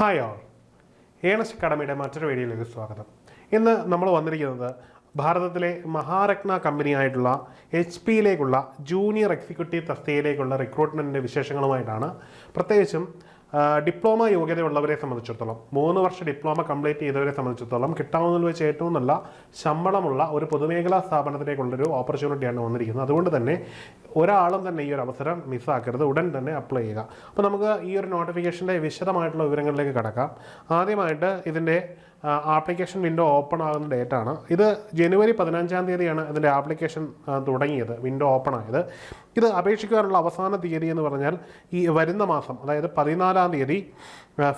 Hi all earnest അക്കാഡമിയുടെ മറ്റൊരു വീഡിയോയിലേക്ക് സ്വാഗതം. ഇന്ന് നമ്മൾ വന്നിരിക്കുന്നത് ഭാരതത്തിലെ മഹാരത്ന കമ്പനിയായിട്ടുള്ള എച്ച് പിയിലേക്കുള്ള ജൂനിയർ എക്സിക്യൂട്ടീവ് തസ്തികയിലേക്കുള്ള റിക്രൂട്ട്മെന്റിന്റെ വിശേഷങ്ങളുമായിട്ടാണ്. പ്രത്യേകിച്ചും ഡിപ്ലോമ യോഗ്യതയുള്ളവരെ സംബന്ധിച്ചിടത്തോളം മൂന്ന് വർഷം ഡിപ്ലോമ കംപ്ലീറ്റ് ചെയ്തവരെ സംബന്ധിച്ചിടത്തോളം കിട്ടാവുന്നതിൽ വെച്ച് ഏറ്റവും നല്ല ശമ്പളമുള്ള ഒരു പൊതുമേഖലാ സ്ഥാപനത്തിലേക്കുള്ളൊരു ഓപ്പർച്യൂണിറ്റിയാണ് വന്നിരിക്കുന്നത്. അതുകൊണ്ട് തന്നെ ഒരാളും തന്നെ ഈ ഒരു അവസരം മിസ്സാക്കരുത് ഉടൻ തന്നെ അപ്ലൈ ചെയ്യുക. അപ്പോൾ നമുക്ക് ഈ ഒരു നോട്ടിഫിക്കേഷന്റെ വിശദമായിട്ടുള്ള വിവരങ്ങളിലേക്ക് കടക്കാം. ആദ്യമായിട്ട് ഇതിന്റെ ആപ്ലിക്കേഷൻ വിൻഡോ ഓപ്പൺ ആകുന്ന ഡേറ്റ് ആണ്. ഇത് ജനുവരി പതിനഞ്ചാം തീയതിയാണ് ഇതിന്റെ ആപ്ലിക്കേഷൻ തുടങ്ങിയത് വിൻഡോ ഓപ്പൺ ആയത്. ഇത് അപേക്ഷിക്കാനുള്ള അവസാന തീയതി എന്ന് പറഞ്ഞാൽ ഈ വരുന്ന മാസം അതായത് പതിനാലാം തീയതി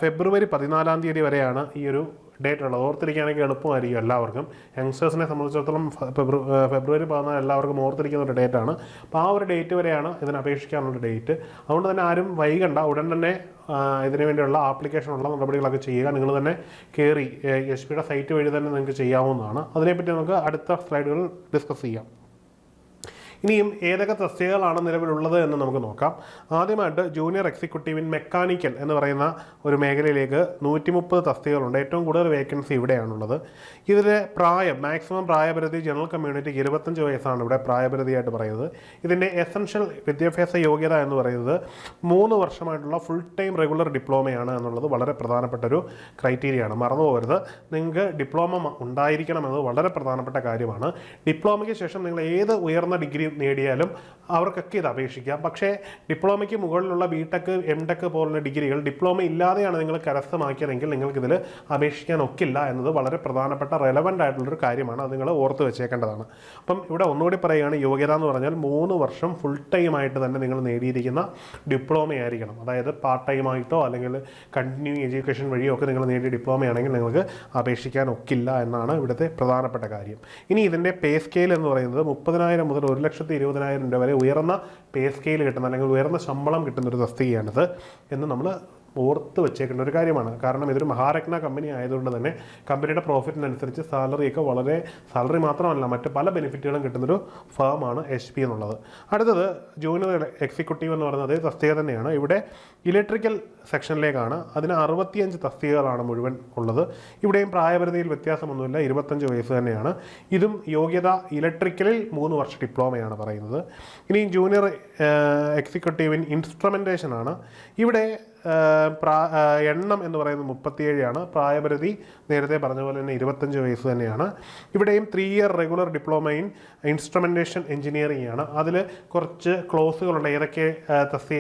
ഫെബ്രുവരി പതിനാലാം തീയതി വരെയാണ് ഈ ഒരു ഡേറ്റ് ഉള്ളത് ഓർത്തിരിക്കുകയാണെങ്കിൽ എളുപ്പമായിരിക്കും എല്ലാവർക്കും. യങ്സ്റ്റേഴ്സിനെ സംബന്ധിച്ചിടത്തോളം ഫെബ്രു- ഫെബ്രുവരി പതിനാല് എല്ലാവർക്കും ഓർത്തിരിക്കുന്ന ഒരു ഡേറ്റ് ആണ് അപ്പോൾ ആ ഒരു ഡേറ്റ് വരെയാണ് ഇതിന് അപേക്ഷിക്കാനുള്ള ഡേറ്റ്. അതുകൊണ്ട് തന്നെ ആരും വൈകണ്ട. ഉടൻ തന്നെ ഇതിനു വേണ്ടിയുള്ള ആപ്ലിക്കേഷനുള്ള നടപടികളൊക്കെ ചെയ്യുക. നിങ്ങൾ തന്നെ കയറി എച്ച് പിയുടെ സൈറ്റ് വഴി തന്നെ നിങ്ങൾക്ക് ചെയ്യാവുന്നതാണ്. അതിനെപ്പറ്റി നമുക്ക് അടുത്ത സ്ലൈഡുകളിൽ ഡിസ്കസ് ചെയ്യാം. ഇനിയും ഏതൊക്കെ തസ്തികകളാണ് നിലവിലുള്ളത് എന്ന് നമുക്ക് നോക്കാം. ആദ്യമായിട്ട് ജൂനിയർ എക്സിക്യൂട്ടീവ് ഇൻ മെക്കാനിക്കൽ എന്ന് പറയുന്ന ഒരു മേഖലയിലേക്ക് നൂറ്റി മുപ്പത് തസ്തികകളുണ്ട്. ഏറ്റവും കൂടുതൽ വേക്കൻസി ഇവിടെയാണുള്ളത്. ഇതിലെ പ്രായം മാക്സിമം പ്രായപരിധി ജനറൽ കമ്മ്യൂണിറ്റിക്ക് ഇരുപത്തഞ്ച് വയസ്സാണ് ഇവിടെ പ്രായപരിധിയായിട്ട് പറയുന്നത്. ഇതിന്റെ എസൻഷ്യൽ വിദ്യാഭ്യാസ യോഗ്യത എന്ന് പറയുന്നത് മൂന്ന് വർഷമായിട്ടുള്ള ഫുൾ ടൈം റെഗുലർ ഡിപ്ലോമയാണ് എന്നുള്ളത് വളരെ പ്രധാനപ്പെട്ട ഒരു ക്രൈറ്റീരിയയാണ് മറന്നു പോകരുത്. നിങ്ങൾക്ക് ഡിപ്ലോമ ഉണ്ടായിരിക്കണം എന്നത് വളരെ പ്രധാനപ്പെട്ട കാര്യമാണ്. ഡിപ്ലോമയ്ക്ക് ശേഷം നിങ്ങൾ ഏത് ഉയർന്ന ഡിഗ്രി നേടിയാലും അവർക്കൊക്കെ ഇത് അപേക്ഷിക്കാം. പക്ഷേ ഡിപ്ലോമയ്ക്ക് മുകളിലുള്ള ബി ടെക് എം ടെക് പോലുള്ള ഡിഗ്രികൾ ഡിപ്ലോമ ഇല്ലാതെയാണ് നിങ്ങൾ കരസ്ഥമാക്കിയതെങ്കിൽ നിങ്ങൾക്കിതിൽ അപേക്ഷിക്കാൻ ഒക്കില്ല എന്നത് വളരെ പ്രധാനപ്പെട്ട റെലവന്റ് ആയിട്ടുള്ളൊരു കാര്യമാണ്. അത് നിങ്ങൾ ഓർത്ത് വെച്ചേക്കേണ്ടതാണ്. അപ്പം ഇവിടെ ഒന്നുകൂടി പറയുകയാണ് യോഗ്യത എന്ന് പറഞ്ഞാൽ മൂന്ന് വർഷം ഫുൾ ടൈം ആയിട്ട് തന്നെ നിങ്ങൾ നേടിയിരിക്കുന്ന ഡിപ്ലോമ ആയിരിക്കണം അതായത് പാർട്ട് ടൈം ആയിട്ടോ അല്ലെങ്കിൽ കണ്ടിന്യൂ എഡ്യൂക്കേഷൻ വഴിയോ ഒക്കെ നിങ്ങൾ നേടിയ ഡിപ്ലോമ ആണെങ്കിൽ നിങ്ങൾക്ക് അപേക്ഷിക്കാൻ ഒക്കില്ല എന്നാണ് ഇവിടുത്തെ പ്രധാനപ്പെട്ട കാര്യം. ഇനി ഇതിന്റെ പേ സ്കെയിൽ എന്ന് പറയുന്നത് മുപ്പതിനായിരം മുതൽ ഒരു ലക്ഷത്തി ഇരുപതിനായിരം രൂപ വരെ ഉയർന്ന പേ സ്കെയിൽ കിട്ടുന്ന അല്ലെങ്കിൽ ഉയർന്ന ശമ്പളം കിട്ടുന്ന ഒരു തസ്തികയാണിത് എന്ന് നമ്മൾ ഓർത്ത് വെച്ചേക്കേണ്ട ഒരു കാര്യമാണ്. കാരണം ഇതൊരു മഹാരത്ന കമ്പനി ആയതുകൊണ്ട് തന്നെ കമ്പനിയുടെ പ്രോഫിറ്റിനനുസരിച്ച് സാലറിയൊക്കെ വളരെ സാലറി മാത്രമല്ല മറ്റ് പല ബെനിഫിറ്റുകളും കിട്ടുന്നൊരു ഫേമാണ് എച്ച് പി എന്നുള്ളത്. അടുത്തത് ജൂനിയർ എക്സിക്യൂട്ടീവ് എന്ന് പറയുന്നത് തസ്തിക തന്നെയാണ്. ഇവിടെ ഇലക്ട്രിക്കൽ സെക്ഷനിലേക്കാണ് അതിന് അറുപത്തിയഞ്ച് തസ്തികകളാണ് മുഴുവൻ ഉള്ളത്. ഇവിടെയും പ്രായപരിധിയിൽ വ്യത്യാസമൊന്നുമില്ല. ഇരുപത്തഞ്ച് വയസ്സ് തന്നെയാണ്. ഇതും യോഗ്യത ഇലക്ട്രിക്കലിൽ മൂന്ന് വർഷ ഡിപ്ലോമയാണ് പറയുന്നത്. ഇനി ജൂനിയർ എക്സിക്യൂട്ടീവിൻ ഇൻസ്ട്രുമെന്റേഷനാണ് ഇവിടെ എണ്ണം എന്ന് പറയുന്നത് മുപ്പത്തിയേഴാണ്. പ്രായപരിധി നേരത്തെ പറഞ്ഞ പോലെ തന്നെ ഇരുപത്തഞ്ച് വയസ്സ് തന്നെയാണ്. ഇവിടെയും three year regular diploma in instrumentation engineering ആണ്. അതിൽ കുറച്ച് ക്ലോസുകളുണ്ട് ഏതൊക്കെ തസ്യ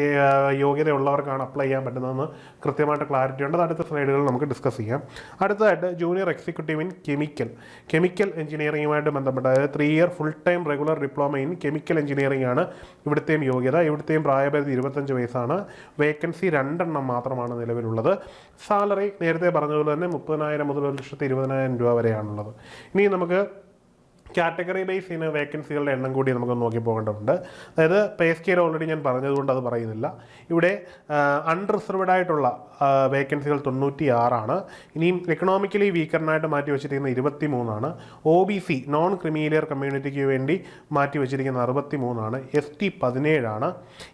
യോഗ്യതയുള്ളവർക്കാണ് അപ്ലൈ ചെയ്യാൻ പറ്റുന്നതെന്ന് കൃത്യമായിട്ട് ക്ലാരിറ്റി ഉണ്ട്. അത് അടുത്ത സ്ലൈഡുകളിൽ നമുക്ക് ഡിസ്കസ് ചെയ്യാം. അടുത്തതായിട്ട് junior executive in chemical chemical എഞ്ചിനീയറിംഗുമായിട്ട് ബന്ധപ്പെട്ട അതായത് three year full time regular diploma in chemical engineering ആണ് ഇവിടുത്തെയും യോഗ്യത. ഇവിടുത്തെയും പ്രായപരിധി ഇരുപത്തഞ്ച് വയസ്സാണ്. വേക്കൻസി രണ്ടെണ്ണം മാത്രമാണ് നിലവിലുള്ളത്. സാലറി നേരത്തെ പറഞ്ഞതുപോലെ തന്നെ മുപ്പതിനായിരം മുതൽ ഒരു ലക്ഷത്തി ഇരുപതിനായിരം രൂപ വരെയാണുള്ളത്. ഇനി നമുക്ക് കാറ്റഗറി ബേസ് ചെയ്യുന്ന വേക്കൻസികളുടെ എണ്ണം കൂടി നമുക്ക് നോക്കി പോകേണ്ടതുണ്ട്. അതായത് പേ സ്കെയിൽ ഓൾറെഡി ഞാൻ പറഞ്ഞതുകൊണ്ട് അത് പറയുന്നില്ല. ഇവിടെ അൺറിസർവ്ഡ് ആയിട്ടുള്ള വേക്കൻസികൾ തൊണ്ണൂറ്റി ആറാണ് ഇനിയും എക്കണോമിക്കലി വീക്കറിനായിട്ട് മാറ്റി വെച്ചിരിക്കുന്ന ഇരുപത്തി മൂന്നാണ് O B C non creamy layer കമ്മ്യൂണിറ്റിക്ക് വേണ്ടി മാറ്റി വെച്ചിരിക്കുന്ന അറുപത്തി മൂന്നാണ് എസ് ടി പതിനേഴാണ്.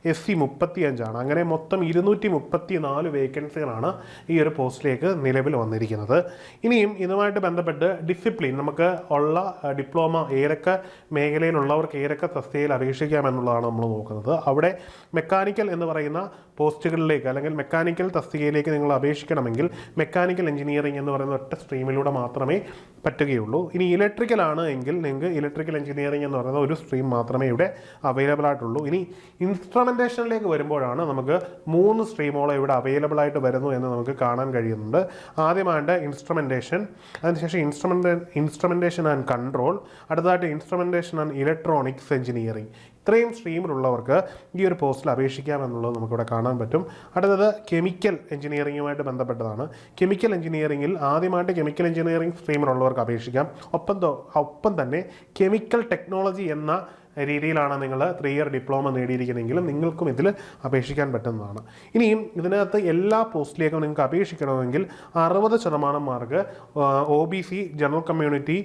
എസ് സി മുപ്പത്തി അഞ്ചാണ് അങ്ങനെ മൊത്തം ഇരുന്നൂറ്റി മുപ്പത്തി നാല് വേക്കൻസികളാണ് ഈ ഒരു പോസ്റ്റിലേക്ക് നിലവിൽ വന്നിരിക്കുന്നത്. ഇനിയും ഇതുമായിട്ട് ബന്ധപ്പെട്ട് ഡിസിപ്ലിൻ നമുക്ക് ഉള്ള അഹ്, ഡിപ്ലോമ ഏതൊക്കെ മേഖലയിലുള്ളവർക്ക് ഏതൊക്കെ തസ്തികയിൽ അപേക്ഷിക്കാമെന്നുള്ളതാണ് നമ്മൾ നോക്കുന്നത്. അവിടെ മെക്കാനിക്കൽ എന്ന് പറയുന്ന പോസ്റ്റുകളിലേക്ക് അല്ലെങ്കിൽ മെക്കാനിക്കൽ തസ്തികയിലേക്ക് നിങ്ങൾ അപേക്ഷിക്കണമെങ്കിൽ മെക്കാനിക്കൽ എഞ്ചിനീയറിംഗ് എന്ന് പറയുന്ന ഒറ്റ സ്ട്രീമിലൂടെ മാത്രമേ പറ്റുകയുള്ളൂ. ഇനി ഇലക്ട്രിക്കൽ ആണ് എങ്കിൽ നിങ്ങൾക്ക് ഇലക്ട്രിക്കൽ എഞ്ചിനീയറിംഗ് എന്ന് പറയുന്ന ഒരു സ്ട്രീം മാത്രമേ ഇവിടെ അവൈലബിൾ ആയിട്ടുള്ളൂ. ഇനി ഇൻസ്ട്രുമെന്റേഷനിലേക്ക് വരുമ്പോഴാണ് നമുക്ക് മൂന്ന് സ്ട്രീമോളം ഇവിടെ അവൈലബിൾ ആയിട്ട് വരുന്നു എന്ന് നമുക്ക് കാണാൻ കഴിയുന്നുണ്ട്. ആദ്യമായിട്ട് ഇൻസ്ട്രുമെന്റേഷൻ അതിനുശേഷം ഇൻസ്ട്രുമെന്റ് ഇൻസ്ട്രുമെന്റേഷൻ ആൻഡ് കൺട്രോൾ അടുത്തതായിട്ട് ഇൻസ്ട്രുമെന്റേഷൻ ആൻഡ് ഇലക്ട്രോണിക്സ് എഞ്ചിനീയറിംഗ് ഇത്രയും സ്ട്രീമിലുള്ളവർക്ക് ഈ ഒരു പോസ്റ്റിൽ അപേക്ഷിക്കാമെന്നുള്ളത് നമുക്കിവിടെ കാണാൻ പറ്റും. അടുത്തത് കെമിക്കൽ എഞ്ചിനീയറിങ്ങുമായിട്ട് ബന്ധപ്പെട്ടതാണ്. കെമിക്കൽ എഞ്ചിനീയറിങ്ങിൽ ആദ്യമായിട്ട് കെമിക്കൽ എഞ്ചിനീയറിംഗ് സ്ട്രീമിലുള്ളവർക്ക് അപേക്ഷിക്കാം. ഒപ്പം ഒപ്പം തന്നെ കെമിക്കൽ ടെക്നോളജി എന്ന രീതിയിലാണ് നിങ്ങൾ ത്രീ ഇയർ ഡിപ്ലോമ നേടിയിരിക്കുന്നതെങ്കിലും നിങ്ങൾക്കും ഇതിൽ അപേക്ഷിക്കാൻ പറ്റുന്നതാണ്. ഇനിയും ഇതിനകത്ത് എല്ലാ പോസ്റ്റിലേക്കും നിങ്ങൾക്ക് അപേക്ഷിക്കണമെങ്കിൽ അറുപത് ശതമാനം mark O B C general community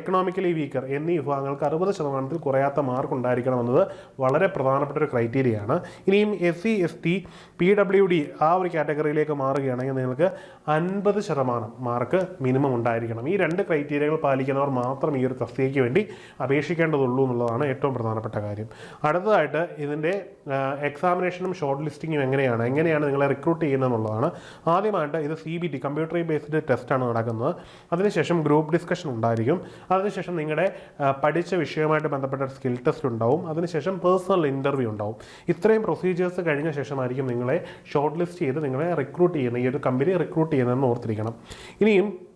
economically weaker എന്നീ വിഭാഗങ്ങൾക്ക് അറുപത് ശതമാനത്തിൽ കുറയാത്ത മാർക്ക് ഉണ്ടായിരിക്കണമെന്നത് വളരെ പ്രധാനപ്പെട്ട ഒരു ക്രൈറ്റീരിയയാണ് ഇനിയും S C S T P W D ആ ഒരു കാറ്റഗറിയിലേക്ക് മാറുകയാണെങ്കിൽ നിങ്ങൾക്ക് അൻപത് ശതമാനം മാർക്ക് മിനിമം ഉണ്ടായിരിക്കണം. ഈ രണ്ട് ക്രൈറ്റീരിയകൾ പാലിക്കുന്നവർ മാത്രം ഈ ഒരു തസ്തികയ്ക്ക് വേണ്ടി അപേക്ഷിക്കേണ്ടതുള്ളൂ എന്നുള്ളതാണ് ഏറ്റവും പ്രധാനപ്പെട്ട കാര്യം. അടുത്തതായിട്ട് ഇതിന്റെ എക്സാമിനേഷനും ഷോർട്ട് ലിസ്റ്റിങ്ങും എങ്ങനെയാണ്? എങ്ങനെയാണ് നിങ്ങളെ റിക്രൂട്ട് ചെയ്യുന്നത് എന്നുള്ളതാണ് ആദ്യമായിട്ട് ഇത് C B T computer based ടെസ്റ്റാണ് നടക്കുന്നത്. അതിനുശേഷം ഗ്രൂപ്പ് ഡിസ്കഷൻ ഉണ്ടായിരിക്കും. അതിനുശേഷം നിങ്ങളുടെ പഠിച്ച വിഷയവുമായിട്ട് ബന്ധപ്പെട്ട സ്കിൽ ടെസ്റ്റ് ഉണ്ടാവും. അതിനുശേഷം പേഴ്സണൽ ഇന്റർവ്യൂ ഉണ്ടാവും. ഇത്രയും പ്രൊസീജിയേഴ്സ് കഴിഞ്ഞ ശേഷമായിരിക്കും നിങ്ങളെ ഷോർട്ട് ലിസ്റ്റ് ചെയ്ത് നിങ്ങളെ റിക്രൂട്ട് ചെയ്യുന്നത് ഈ ഒരു കമ്പനി റിക്രൂട്ട് ചെയ്യുന്നതെന്ന് ഓർത്തിരിക്കണം. ഇനിയും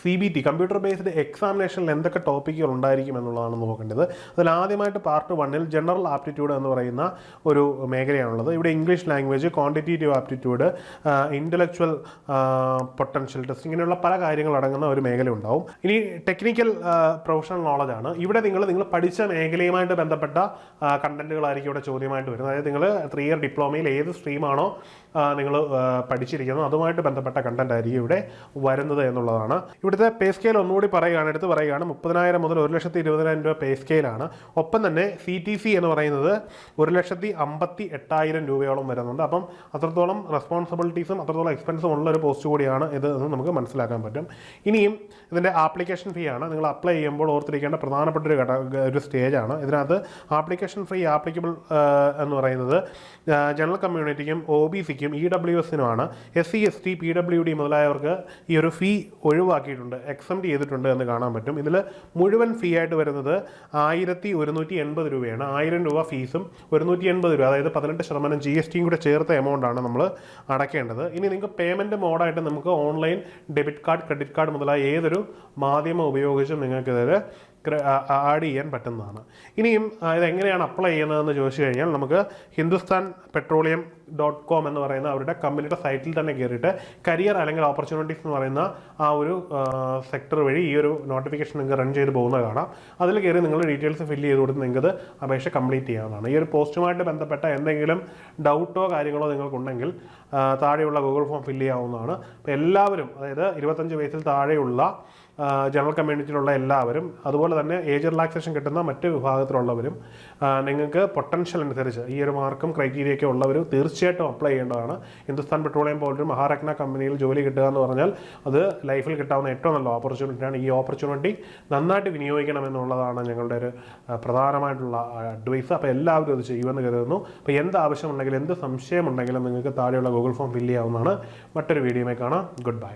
C B T computer based എക്സാമിനേഷനിൽ എന്തൊക്കെ ടോപ്പിക്കുകൾ ഉണ്ടായിരിക്കും എന്നുള്ളതാണ് നോക്കേണ്ടത്. അതിൽ ആദ്യമായിട്ട് പാർട്ട് വണ്ണിൽ ജനറൽ ആപ്റ്റിറ്റ്യൂഡ് എന്ന് പറയുന്ന ഒരു മേഖലയാണുള്ളത്. ഇവിടെ English language quantitative aptitude intellectual potential test ഇങ്ങനെയുള്ള പല കാര്യങ്ങൾ അടങ്ങുന്ന ഒരു മേഖല ഉണ്ടാവും ഇനി ടെക്നിക്കൽ പ്രൊഫഷണൽ നോളജാണ് ഇവിടെ നിങ്ങൾ നിങ്ങൾ പഠിച്ച മേഖലയുമായിട്ട് ബന്ധപ്പെട്ട കണ്ടന്റുകളായിരിക്കും ഇവിടെ ചോദ്യമായിട്ട് വരുന്നത്. അതായത് നിങ്ങൾ ത്രീ ഇയർ ഡിപ്ലോമയിൽ ഏത് സ്ട്രീമാണോ നിങ്ങൾ പഠിച്ചിരിക്കുന്നത് അതുമായിട്ട് ബന്ധപ്പെട്ട കണ്ടന്റ് ആയിരിക്കും ഇവിടെ വരുന്നത് എന്നുള്ളതാണ്. ഇവിടുത്തെ പേ സ്കെയിൽ ഒന്നുകൂടി പറയുകയാണ് എടുത്ത് പറയുകയാണ്. മുപ്പതിനായിരം മുതൽ ഒരു ലക്ഷത്തി ഇരുപതിനായിരം രൂപ പേ സ്കെയിലാണ് ഒപ്പം തന്നെ സി ടി സി എന്ന് പറയുന്നത് ഒരു ലക്ഷത്തി അമ്പത്തി എട്ടായിരം രൂപയോളം വരുന്നുണ്ട്. അപ്പം അത്രത്തോളം റെസ്പോൺസിബിലിറ്റീസും അത്രത്തോളം എക്സ്പെൻസും ഉള്ള ഒരു പോസ്റ്റ് കൂടിയാണ് ഇത് എന്ന് നമുക്ക് മനസ്സിലാക്കാൻ പറ്റും. ഇനിയും ഇതിന്റെ ആപ്ലിക്കേഷൻ ഫീ ആണ്. നിങ്ങൾ അപ്ലൈ ചെയ്യുമ്പോൾ ഓർത്തിരിക്കേണ്ട പ്രധാനപ്പെട്ട ഒരു ഘടക ഒരു സ്റ്റേജാണ് ഇതിനകത്ത് ആപ്ലിക്കേഷൻ ഫീ ആപ്ലിക്കബിൾ എന്ന് പറയുന്നത് ജനറൽ കമ്മ്യൂണിറ്റിക്കും ഒ ബി സിക്കും E W എസിനുമാണ് S C S T P W D മുതലായവർക്ക് ഈ ഒരു ഫീ ഒഴിവാക്കിയിട്ടുണ്ട് എക്സംപ്റ്റ് ചെയ്തിട്ടുണ്ട് എന്ന് കാണാൻ പറ്റും. ഇതിൽ മുഴുവൻ ഫീ ആയിട്ട് വരുന്നത് ആയിരത്തി ഒരുന്നൂറ്റി എൺപത് രൂപയാണ്. ആയിരം രൂപ ഫീസും ഒരുന്നൂറ്റി എൺപത് രൂപ അതായത് പതിനെട്ട് ശതമാനം ജി എസ് ടിയും കൂടെ ചേർത്ത എമൗണ്ടാണ് നമ്മൾ അടയ്ക്കേണ്ടത് ഇനി നിങ്ങൾക്ക് പേയ്മെന്റ് മോഡായിട്ട് നമുക്ക് online debit card credit card മുതലായ ഏതൊരു മാധ്യമം ഉപയോഗിച്ചും നിങ്ങൾക്ക് ഇതിൽ ആഡ് ചെയ്യാൻ പറ്റുന്നതാണ്. ഇനിയും ഇതെങ്ങനെയാണ് അപ്ലൈ ചെയ്യുന്നതെന്ന് ചോദിച്ചു കഴിഞ്ഞാൽ നമുക്ക് ഹിന്ദുസ്ഥാൻ പെട്രോളിയം ഡോട്ട് കോം എന്ന് പറയുന്ന അവരുടെ കമ്പനിയുടെ സൈറ്റിൽ തന്നെ കയറിയിട്ട് കരിയർ അല്ലെങ്കിൽ ഓപ്പർച്യൂണിറ്റീസ് എന്ന് പറയുന്ന ആ ഒരു സെക്ടർ വഴി ഈ ഒരു നോട്ടിഫിക്കേഷൻ നിങ്ങൾക്ക് റൺ ചെയ്ത് പോകുന്നത് കാണാം. അതിൽ കയറി നിങ്ങൾ ഡീറ്റെയിൽസ് ഫില്ല് ചെയ്ത് കൊടുത്ത് നിങ്ങൾക്ക് അപേക്ഷ കംപ്ലീറ്റ് ചെയ്യാവുന്നതാണ്. ഈ ഒരു പോസ്റ്റുമായിട്ട് ബന്ധപ്പെട്ട എന്തെങ്കിലും ഡൗട്ടോ കാര്യങ്ങളോ നിങ്ങൾക്കുണ്ടെങ്കിൽ താഴെയുള്ള ഗൂഗിൾ ഫോം ഫില്ല് ചെയ്യാവുന്നതാണ്. അപ്പോൾ എല്ലാവരും അതായത് ഇരുപത്തഞ്ച് വയസ്സിൽ താഴെയുള്ള ജനറൽ കമ്മ്യൂണിറ്റിയിലുള്ള എല്ലാവരും അതുപോലെ തന്നെ ഏജ് റിലാക്സേഷൻ കിട്ടുന്ന മറ്റ് വിഭാഗത്തിലുള്ളവരും നിങ്ങൾക്ക് പൊട്ടൻഷ്യൽ അനുസരിച്ച് ഈ ഒരു മാർക്കും ക്രൈറ്റീരിയയൊക്കെ ഉള്ളവർ തീർച്ചയായിട്ടും അപ്ലൈ ചെയ്യേണ്ടതാണ്. ഹിന്ദുസ്ഥാൻ പെട്രോളിയം പോലൊരു മഹാരത്ന കമ്പനിയിൽ ജോലി കിട്ടുക എന്ന് പറഞ്ഞാൽ അത് ലൈഫിൽ കിട്ടാവുന്ന ഏറ്റവും നല്ല ഓപ്പർച്യൂണിറ്റിയാണ് ഈ ഓപ്പർച്യൂണിറ്റി നന്നായിട്ട് വിനിയോഗിക്കണം എന്നുള്ളതാണ് ഞങ്ങളുടെ ഒരു പ്രധാനമായിട്ടുള്ള അഡ്വൈസ് അപ്പോൾ എല്ലാവരും അത് ചെയ്യുമെന്ന് കരുതുന്നു. അപ്പോൾ എന്ത് ആവശ്യമുണ്ടെങ്കിലും എന്ത് സംശയമുണ്ടെങ്കിലും നിങ്ങൾക്ക് താഴെയുള്ള ഗൂഗിൾ ഫോം ഫില്ല് ചെയ്യാവുന്നതാണ്. മറ്റൊരു വീഡിയോയിൽ കാണാം. Good bye